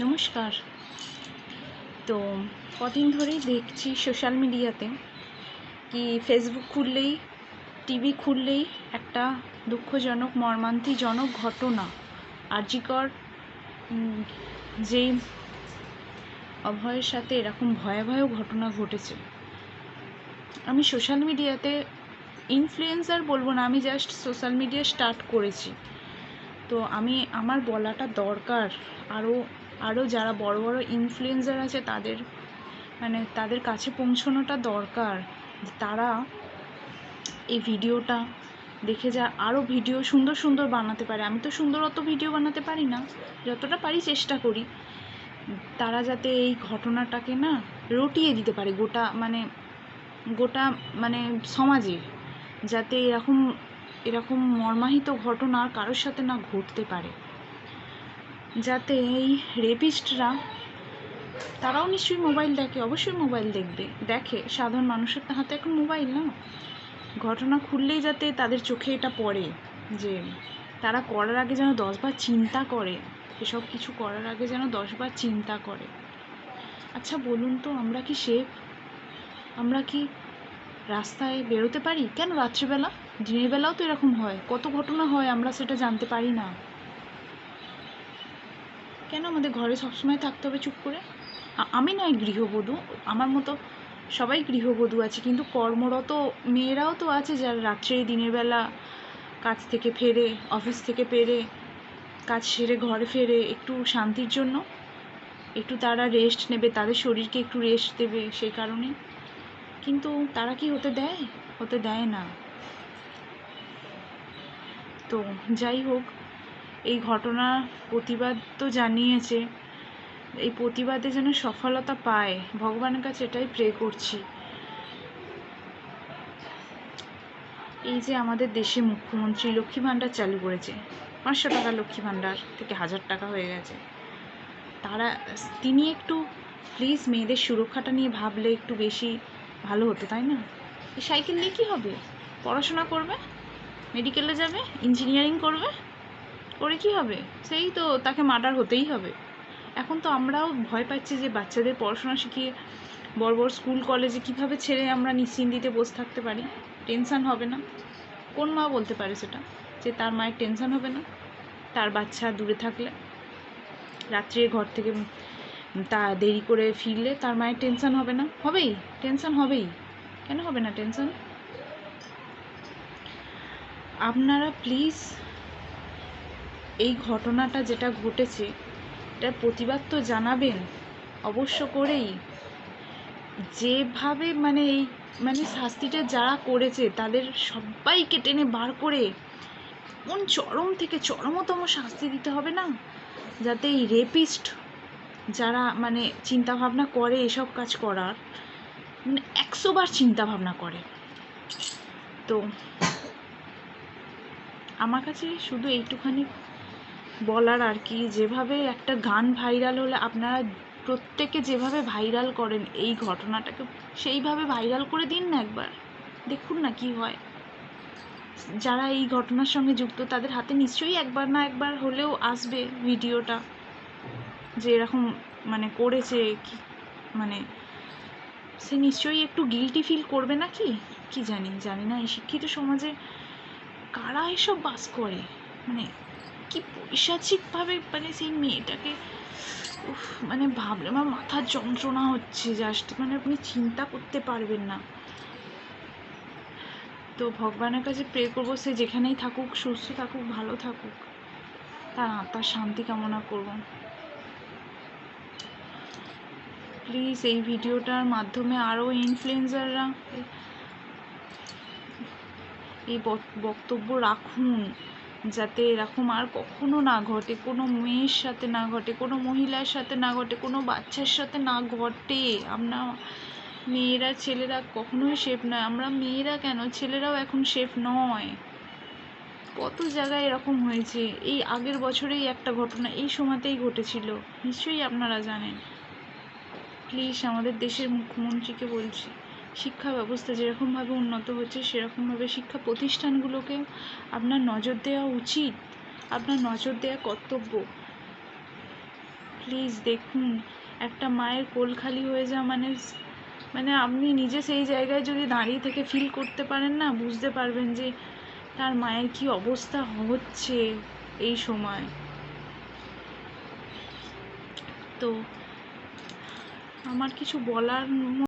নমস্কার। তো কদিন ধরেই দেখছি সোশ্যাল মিডিয়াতে কি ফেসবুক খুললেই টিভি খুললেই একটা দুঃখজনক মর্মান্তিজনক ঘটনা। আরজিকর উম, যেই অভয়ের সাথে এরকম ভয়াবহ ঘটনা ঘটেছে। আমি সোশ্যাল মিডিয়াতে ইনফ্লুয়েন্সার বলব না আমি জাস্ট সোশ্যাল মিডিয়া স্টার্ট করেছি। তো আমি, আমার বলাটা দরকার। আরও আরও যারা বড় বড় ইনফ্লুয়েন্সার আছে তাদের মানে তাদের কাছে পৌঁছানোটা দরকার। তারা এই ভিডিওটা দেখে যা আরও ভিডিও সুন্দর সুন্দর বানাতে পারে। আমি তো সুন্দর অত ভিডিও বানাতে পারি না। যতটা পারি চেষ্টা করি। তারা যাতে এই ঘটনাটাকে না রটিয়ে দিতে পারে গোটা মানে গোটা মানে সমাজে। যাতে এরকম এরকম মর্মাহিত ঘটনা কারোর সাথে না ঘটতে পারে। যাতে এই রেপিস্টরা, তারাও নিশ্চয়ই মোবাইল দেখে, অবশ্যই মোবাইল দেখবে। দেখে, সাধারণ মানুষের হাতে এখন মোবাইল না। ঘটনা খুললেই যাতে তাদের চোখে এটা পড়ে যে তারা করার আগে যেন দশবার চিন্তা করে, এসব কিছু করার আগে যেন দশবার চিন্তা করে। আচ্ছা বলুন তো, আমরা কি সেফ? আমরা কি রাস্তায় বেরোতে পারি? কেন রাত্রিবেলা? দিনের বেলাও তো এরকম হয়। কত ঘটনা হয় আমরা সেটা জানতে পারি না। কেন আমাদের ঘরে সবসময় থাকতে হবে চুপ করে? আমি নয় গৃহবধূ, আমার মতো সবাই গৃহবধূ আছে, কিন্তু কর্মরত মেয়েরাও তো আছে যারা রাত্রে দিনের বেলা কাজ থেকে ফেরে, অফিস থেকে ফেরে কাজ সেরে ঘরে ফেরে একটু শান্তির জন্য, একটু তারা রেস্ট নেবে, তাদের শরীরকে একটু রেস্ট দেবে সেই কারণে কিন্তু তারা কি হতে দেয়? হতে দেয় না। তো যাই হোক, এই ঘটনার প্রতিবাদ তো জানিয়েছে। এই প্রতিবাদে যেন সফলতা পায়, ভগবানের কাছে এটাই প্রে করছি। এই যে আমাদের দেশে মুখ্যমন্ত্রী লক্ষ্মী ভাণ্ডার চালু করেছে, পাঁচশো টাকা লক্ষ্মী ভাণ্ডার থেকে হাজার টাকা হয়ে গেছে। তারা, তিনি একটু প্লিজ মেয়েদের সুরক্ষাটা নিয়ে ভাবলে একটু বেশি ভালো হতো, তাই না? সাইকেল নিয়ে কী হবে? পড়াশোনা করবে? মেডিকেলে যাবে ইঞ্জিনিয়ারিং করবে, করে কি হবে? সেই তো তাকে মার্ডার হতেই হবে। এখন তো আমরাও ভয় পাচ্ছি যে বাচ্চাদের পড়াশোনা শিখিয়ে বড় বড় স্কুল কলেজে কীভাবে ছেড়ে আমরা নিশ্চিন্তিতে বসে থাকতে পারি? টেনশন হবে না। কোন মা বলতে পারে সেটা? যে তার মায়ের টেনশন হবে না। তার বাচ্চা দূরে থাকলে রাত্রে ঘর থেকে তা দেরি করে ফিরলে তার মায়ের টেনশন হবে না। হবেই টেনশন হবেই। কেন হবে না টেনশন আপনারা প্লিজ এই ঘটনাটা যেটা ঘটেছে এটার প্রতিবাদ তো জানাবেন, অবশ্য করেই। যেভাবে মানে এই মানে শাস্তিটা যারা করেছে, তাদের সবাইকে টেনে বার করে কোন চরম থেকে চরমতম শাস্তি দিতে হবে না? যাতে এই রেপিস্ট যারা মানে চিন্তা ভাবনা করে এসব কাজ করার মানে একশো বার চিন্তা ভাবনা করে। তো আমার কাছে শুধু এইটুখানি বলার আর কি, যেভাবে একটা গান ভাইরাল হলে আপনারা প্রত্যেকে যেভাবে ভাইরাল করেন এই ঘটনাটাকে, সেইভাবে ভাইরাল করে দিন না একবার। দেখুন না কি হয়। যারা এই ঘটনার সঙ্গে যুক্ত, তাদের হাতে নিশ্চয়ই একবার না একবার হলেও আসবে ভিডিওটা। যে এরকম মানে করেছে কি মানে সে নিশ্চয়ই একটু গিলটি ফিল করবে না কি কি জানি জানি না। এই শিক্ষিত সমাজে কারা এসব বাস করে? মানে কি পৈশাচিকভাবে মানে সেই মেয়েটাকে, উফ মানে ভাবলে আমার মাথার যন্ত্রণা হচ্ছে জাস্ট মানে আপনি চিন্তা করতে পারবেন না। তো ভগবানের কাছে প্রে করব, সে যেখানেই থাকুক, সুস্থ থাকুক, ভালো থাকুক। তার আত্মার শান্তি কামনা করব। প্লিজ এই ভিডিওটার মাধ্যমে আরও ইনফ্লুয়েন্সাররা এই বক- বক্তব্য রাখুন, যাতে এরকম আর কখনো না ঘটে, কোনো মেয়ের সাথে না ঘটে, কোনো মহিলার সাথে না ঘটে, কোনো বাচ্চার সাথে না ঘটে। আমরা মেয়েরা, ছেলেরা কখনোই সেফ নয়। আমরা মেয়েরা কেন? ছেলেরাও এখন সেফ নয়। কত জায়গায় এরকম হয়েছে? এই আগের বছরেই একটা ঘটনা এই সময়তেই ঘটেছিল। নিশ্চয়ই আপনারা জানেন। প্লিজ আমাদের দেশের মুখ্যমন্ত্রীকে বলছি। শিক্ষা ব্যবস্থা যেরকমভাবে উন্নত হচ্ছে, সেরকমভাবে শিক্ষা প্রতিষ্ঠানগুলোকে আপনার নজর দেওয়া উচিত। আপনার নজর দেওয়া কর্তব্য। প্লিজ দেখুন, একটা মায়ের কোল খালি হয়ে যাওয়া মানে মানে আপনি নিজে সেই জায়গায় যদি দাঁড়িয়ে থেকে ফিল করতে পারেন না, বুঝতে পারবেন যে তার মায়ের কি অবস্থা হচ্ছে এই সময়। তো, আমার কিছু বলার